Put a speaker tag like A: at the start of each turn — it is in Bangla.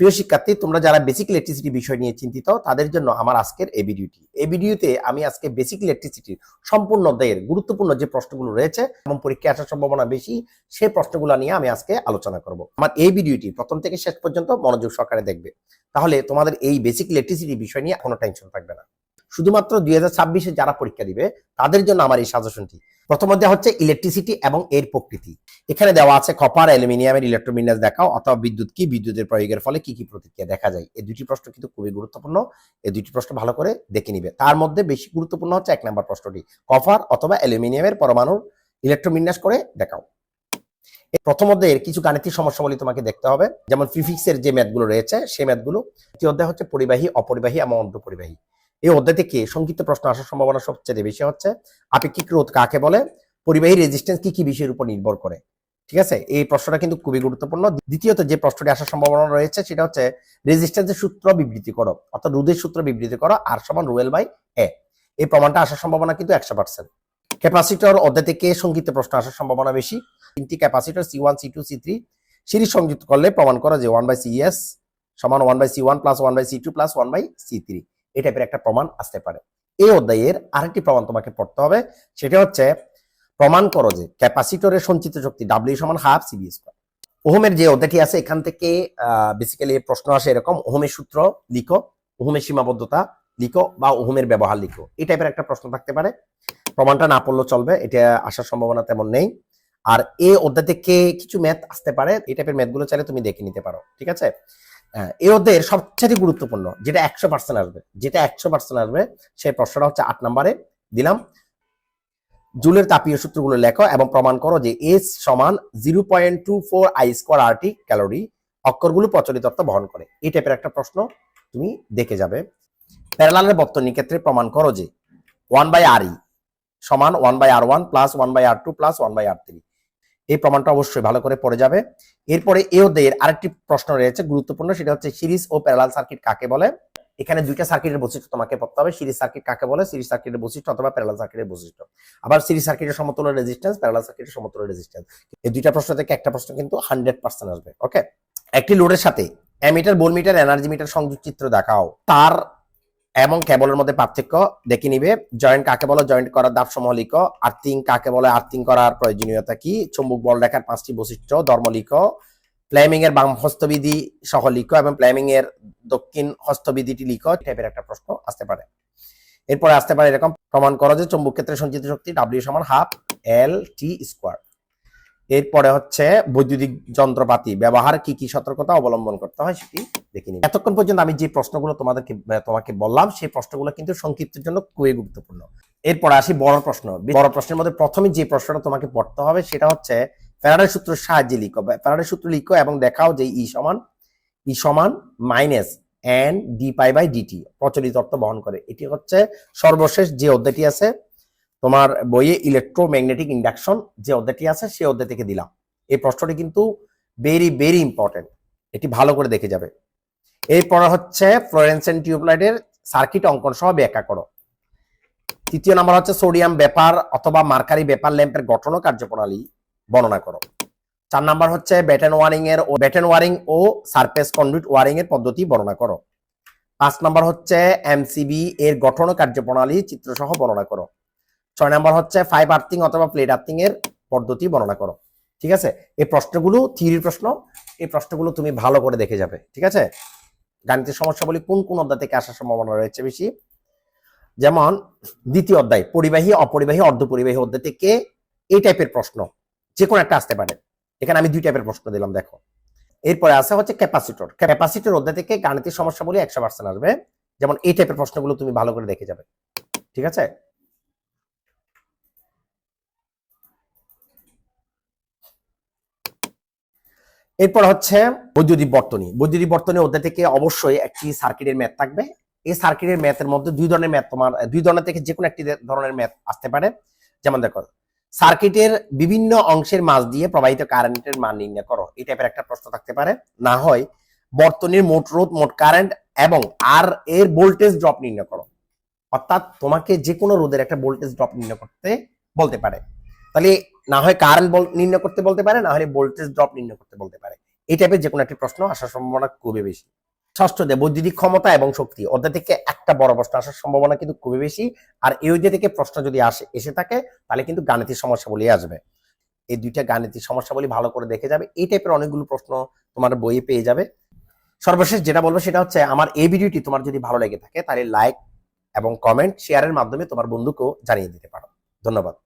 A: প্রিয় শিক্ষার্থী, তোমরা যারা বেসিক ইলেকট্রিসিটি বিষয় নিয়ে চিন্তিত, তাদের জন্য আমার আজকের এই ভিডিওটি এই ভিডিওতে আমি আজকে বেসিক ইলেকট্রিসিটির সম্পূর্ণ অধ্যায়ের গুরুত্বপূর্ণ যে প্রশ্নগুলো রয়েছে এবং পরীক্ষা আসার সম্ভাবনা বেশি সেই প্রশ্নগুলো নিয়ে আমি আজকে আলোচনা করব। আমার এই ভিডিওটি প্রথম থেকে শেষ পর্যন্ত মনোযোগ সহকারে দেখবে। তাহলে তোমাদের এই বেসিক ইলেকট্রিসিটি বিষয় নিয়ে কোনো টেনশন থাকবে না। শুধুমাত্র দুই হাজার যারা পরীক্ষা দিবে, তাদের জন্য আমার এই সাজেশনটি প্রথম অধ্যায় হচ্ছে ইলেকট্রিসিটি এবং এর প্রকৃতি। এখানে দেওয়া আছে কপার অ্যালুমিনিয়ামের ইলেকট্রোমিনাস দেখাও, অথবা বিদ্যুৎ কি, বিদ্যুতের প্রয়োগের ফলে কি কি প্রতিক্রিয়া দেখা যায়। এই দুটি প্রশ্ন কিন্তু খুবই গুরুত্বপূর্ণ, এই দুটি প্রশ্ন ভালো করে দেখে নিবে। তার মধ্যে বেশি গুরুত্বপূর্ণ হচ্ছে এক নম্বর প্রশ্নটি কপার অথবা অ্যালুমিনিয়ামের পরমাণুর ইলেকট্রোমিনাস করে দেখাও। প্রথম অধ্যায়ের কিছু গাণিতিক সমস্যাবলী তোমাকে দেখতে হবে, যেমন ফিজিক্সের যে ম্যাথগুলো রয়েছে সেই ম্যাথগুলো দ্বিতীয় অধ্যায় হচ্ছে পরিবাহী, অপরিবাহী এবং অর্ধপরিবাহী এই অধ্যায় থেকে সংক্ষিপ্ত প্রশ্ন আসার সম্ভাবনা সবচেয়ে বেশি হচ্ছে। আপেক্ষিক রোধ কাকে বলে? পরিবাহী রেজিস্ট্যান্স কি কি বিষয়ের উপর নির্ভর করে? ঠিক আছে? এই প্রশ্নটা কিন্তু খুবই গুরুত্বপূর্ণ। দ্বিতীয়ত যে প্রশ্নটি আসার সম্ভাবনা রয়েছে সেটা হচ্ছে রেজিস্ট্যান্সের সূত্র বিবৃতি করো, অর্থাৎ রোধের সূত্র বিবৃতি করো আর সমান রুয়েল বাই এ এই প্রমাণটা আসার সম্ভাবনা কিন্তু একশো পার্সেন্ট ক্যাপাসিটর অধ্যায় থেকে সংক্ষিপ্ত প্রশ্ন আসার সম্ভাবনা বেশি? তিনটি capacitor C one C two C three series সংযুক্ত করলে প্রমাণ করা যে ওয়ান বাই সি এস সমান one by C one plus one by C two plus one by C three এই টাইপের একটা প্রমাণ আসতে পারে। এই অধ্যায়ের আরেকটি প্রমাণ তোমাকে পড়তে হবে, সেটা হচ্ছে প্রমাণ করো যে ক্যাপাসিটরের সঞ্চিত শক্তি ডাব্লিউ সমান হাফ সিবি স্কোয়ার ওহমের যে অধ্যায়টি আছে, এখান থেকে বেসিক্যালি প্রশ্ন আসে এরকম, ওহমের সূত্র লিখো, ওহমের সীমাবদ্ধতা লিখো বা ওহমের ব্যবহার লিখো। এই টাইপের একটা প্রশ্ন থাকতে পারে। প্রমাণটা না পড়লেও চলবে, এটা আসার সম্ভাবনা তেমন নেই। আর এই অধ্যায় থেকে কিছু ম্যাথ আসতে পারে, এই টাইপের ম্যাথগুলো চাইলে তুমি দেখে নিতে পারো, ঠিক আছে? আহ, এই অধ্যায়ের সবচেয়ে গুরুত্বপূর্ণ যেটা একশো পার্সেন্ট আসবে যেটা একশো পার্সেন্ট আসবে সেই প্রশ্নটা হচ্ছে আট নম্বরে দিলাম। জুলের তাপীয় সূত্রগুলো লেখো এবং প্রমাণ করো যে এস সমান zero point two four I square RT calorie অক্ষরগুলো প্রচলিত অর্থ বহন করে। এই টাইপের একটা প্রশ্ন তুমি দেখে যাবে। প্যারালালের বর্তনী ক্ষেত্রে প্রমাণ করো যে ওয়ান বাই আর ই সমান one by R one plus one by R two plus one by R three এই প্রমাণটা অবশ্যই ভালো করে পড়ে যাবে। এরপরে এই অধ্যায়ের আরেকটি প্রশ্ন রয়েছে গুরুত্বপূর্ণ, সেটা হচ্ছে সিরিজ ও প্যারালাল সার্কিট কাকে বলে? এখানে দুইটা সার্কিটের বৈশিষ্ট্য তোমাকে পড়তে হবে, সিরিজ সার্কিট কাকে বলে? সিরিজ সার্কিটের বৈশিষ্ট্য অথবা প্যারালাল সার্কিটের বৈশিষ্ট্য। আবার সিরিজ সার্কিটের সমতুল্য রেজিস্ট্যান্স প্যারালাল সার্কিটের সমতুল্য রেজিস্ট্যান্স এই দুইটা প্রশ্ন থেকে একটা প্রশ্ন কিন্তু হান্ড্রেড পার্সেন্ট আসবে ওকে একটি লোডের সাথে অ্যামিটার বোলমিটার এনার্জি মিটার সংযোগ চিত্র দেখাও। তার এবং কেবলের মধ্যে পার্থক্য, দেখে নিবে। জয়েন্ট কাকে বলে? জয়েন্ট করার দাব সমূহ লিখো আর্থিং কাকে বলে? আর্থিং করার প্রয়োজনীয়তা কি? চুম্বক বল রেখার পাঁচটি বৈশিষ্ট্য, ধর্ম লিখো। প্ল্যামিং এর বাম হস্তবিধি সহ লিখো এবং প্ল্যামিং এর দক্ষিণ হস্তবিধিটি লিখো। টাইপের একটা প্রশ্ন আসতে পারে। এরপরে আসতে পারে এরকম। প্রমাণ করো যে চুম্বক ক্ষেত্রে সঞ্চিত শক্তি ডাব্লিউ সমান হাফ এল টি স্কোয়ার এরপরে হচ্ছে বৈদ্যুতিক যন্ত্রপাতি, ব্যবহার, কি কি সতর্কতা অবলম্বন করতে হয় সেটি দেখে নিন এতক্ষণ পর্যন্ত আমি যে প্রশ্নগুলো তোমাদেরকে তোমাকে বললাম, সেই প্রশ্নগুলো কিন্তু সংক্ষিপ্তের জন্য খুবই গুরুত্বপূর্ণ। এরপর আসি বড় প্রশ্ন। বড় প্রশ্নের মধ্যে প্রথমে যে প্রশ্নটা তোমাকে পড়তে হবে সেটা হচ্ছে ফ্যারাডের সূত্রের সাহায্যে লিখো। ফ্যারাডের সূত্র লিখো এবং দেখাও যে ই সমান ই সমান minus N D phi by DT প্রচলিত অর্থ বহন করে। এটি হচ্ছে সর্বশেষ যে অধ্যায়টি আছে তোমার বইয়ে ইলেকট্রোম্যাগনেটিক ইন্ডাকশন যে অধ্যায়টি আছে সেই অধ্যায় থেকে দিলাম। এই প্রশ্নটি কিন্তু ভেরি ভেরি ইম্পর্টেন্ট এটি ভালো করে দেখে যাবে। এরপর হচ্ছে ফ্লোরেন্সেন্ট টিউবলাইটের সার্কিট অঙ্কন সহ ব্যাখ্যা করো। তৃতীয় নাম্বার হচ্ছে সোডিয়াম ব্যাপার অথবা মার্কারি ব্যাপার ল্যাম্পের গঠন ও কার্যপ্রণালী বর্ণনা করো। চার নাম্বার হচ্ছে ব্যাটেন ওয়ারিং এর ও ব্যাটেন ওয়ারিং ও সারফেস কন্ডুইট ওয়ারিং এর পদ্ধতি বর্ণনা করো। পাঁচ নাম্বার হচ্ছে এমসিবি এর গঠন ও কার্যপ্রণালী চিত্রসহ বর্ণনা করো। ছয় নাম্বার হচ্ছে ফাইভ আর্থিং অথবা প্লেট আর্থিং এর পদ্ধতি বর্ণনা করো। ঠিক আছে? এই প্রশ্নগুলো থিওরির প্রশ্ন, এই প্রশ্নগুলো তুমি ভালো করে দেখে যাবে। ঠিক আছে? গাণিতিক সমস্যাবলী কোন কোন অধ্যায় থেকে আসার সম্ভাবনা রয়েছে বেশি? যেমন, দ্বিতীয় অধ্যায়, পরিবাহী, অপরিবাহী, অর্ধপরিবাহী অধ্যায় থেকে এই টাইপের প্রশ্ন যে কোনো একটা আসতে পারে। এখানে আমি দুই টাইপের প্রশ্ন দিলাম, দেখো। এরপরে আছে হচ্ছে ক্যাপাসিটর ক্যাপাসিটর অধ্যায় থেকে গাণিতিক সমস্যাবলী একশো পার্সেন্ট আসবে। যেমন এই টাইপের প্রশ্নগুলো তুমি ভালো করে দেখে যাবে। ঠিক আছে? এরপর হচ্ছে বৈদ্যুতিক বর্তনী। বৈদ্যুতিক বর্তনী অধ্যায় থেকে অবশ্যই একটি সার্কিটের ম্যাথ থাকবে। এই সার্কিটের ম্যাথের মধ্যে দুই ধরনের ম্যাথ তোমার, দুই ধরনের থেকে যে কোনো একটি ধরনের ম্যাথ আসতে পারে। যেমন দেখো সার্কিটের বিভিন্ন অংশের মাঝ দিয়ে প্রবাহিত কারেন্টের মান নির্ণয় করো। এই টাইপের একটা প্রশ্ন থাকতে পারে। না হয় বর্তনীর মোট রোধ, মোট কারেন্ট এবং আর এর ভোল্টেজ ড্রপ নির্ণয় করো। অর্থাৎ তোমাকে যে কোনো রোধের একটা ভোল্টেজ ড্রপ নির্ণয় করতে বলতে পারে। তাহলে না হয় কারেন্ট বল নির্ণয় করতে বলতে পারে, না হলে ভোল্টেজ ড্রপ নির্ণয় করতে বলতে পারে। এই টাইপের যে কোনো একটি প্রশ্ন আসার সম্ভাবনা খুবই বেশি। ষষ্ঠ অধ্যায় বৈদ্যুতিক ক্ষমতা এবং শক্তি অধ্যায় থেকে একটা বড় প্রশ্ন আসার সম্ভাবনা কিন্তু খুবই বেশি। আর এই অধ্যায় থেকে প্রশ্ন যদি আসে, এসে থাকে, তাহলে কিন্তু গাণিতিক সমস্যা বলে আসবে। এই দুইটা গাণিতিক সমস্যাবলী ভালো করে দেখে যাবে। এই টাইপের অনেকগুলো প্রশ্ন তোমার বইয়ে পেয়ে যাবে। সর্বশেষ যেটা বলব সেটা হচ্ছে, আমার এই ভিডিওটি তোমার যদি ভালো লেগে থাকে, তাহলে লাইক এবং কমেন্ট শেয়ারের মাধ্যমে তোমার বন্ধুকেও জানিয়ে দিতে পারো। ধন্যবাদ।